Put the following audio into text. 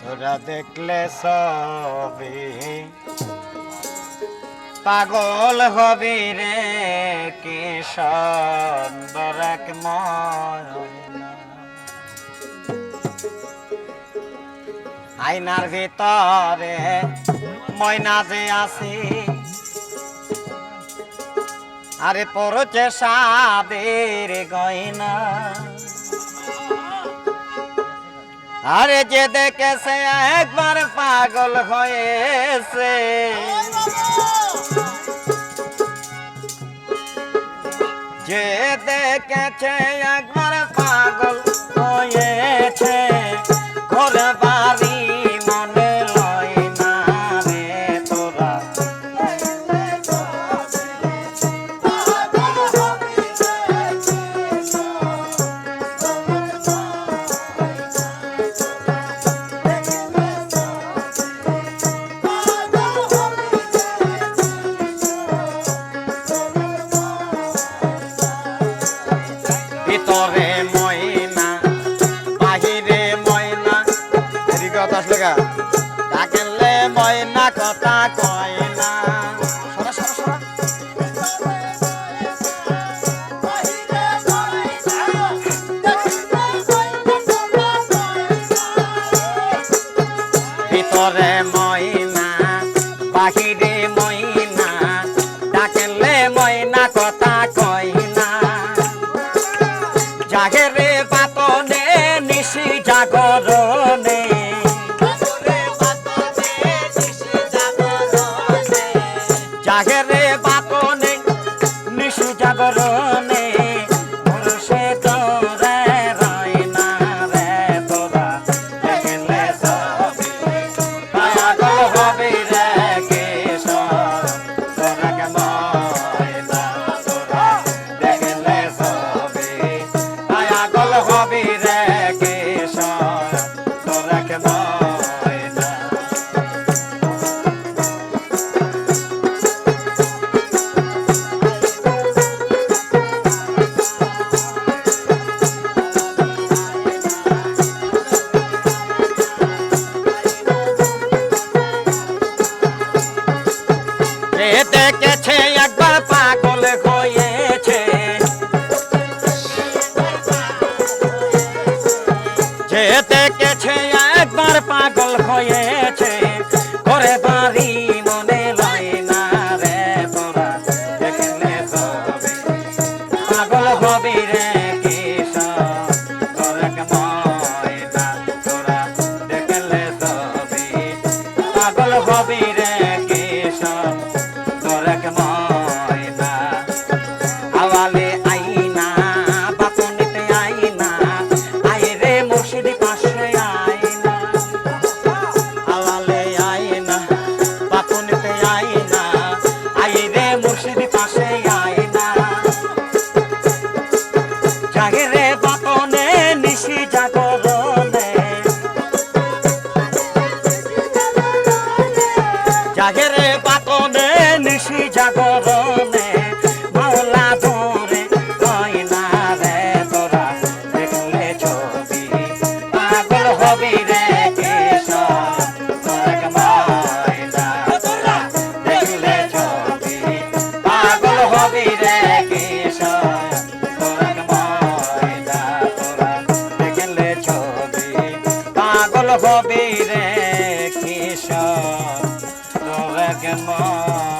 তোরা দেখলে সবই পাগল হবি রে, কি সুন্দর এক ময়না। ভিতরে ময়না যে আছি, আরে পড়ছে সাদের গয়না আরে যে দেখেছে একবার পাগল হয়েছে। যে দেখেছে একবার পাগল হয়েছে। কথা আসলে গা ময়না কথা কয় ভিতরে ময়না বাহিরে জাগরে বাতনে নিশি জাগরণে। সে তোরে রয় না রে তোরা। দেখলে সবই পাগল হবি রে কিশোর। তোরা কে ময়না তোরা। দেখলে সবই পাগল হবি রে যে দেখেছে একবার পাগল হয়েছে। যে দেখেছে একবার পাগল হয়েছে। जगमा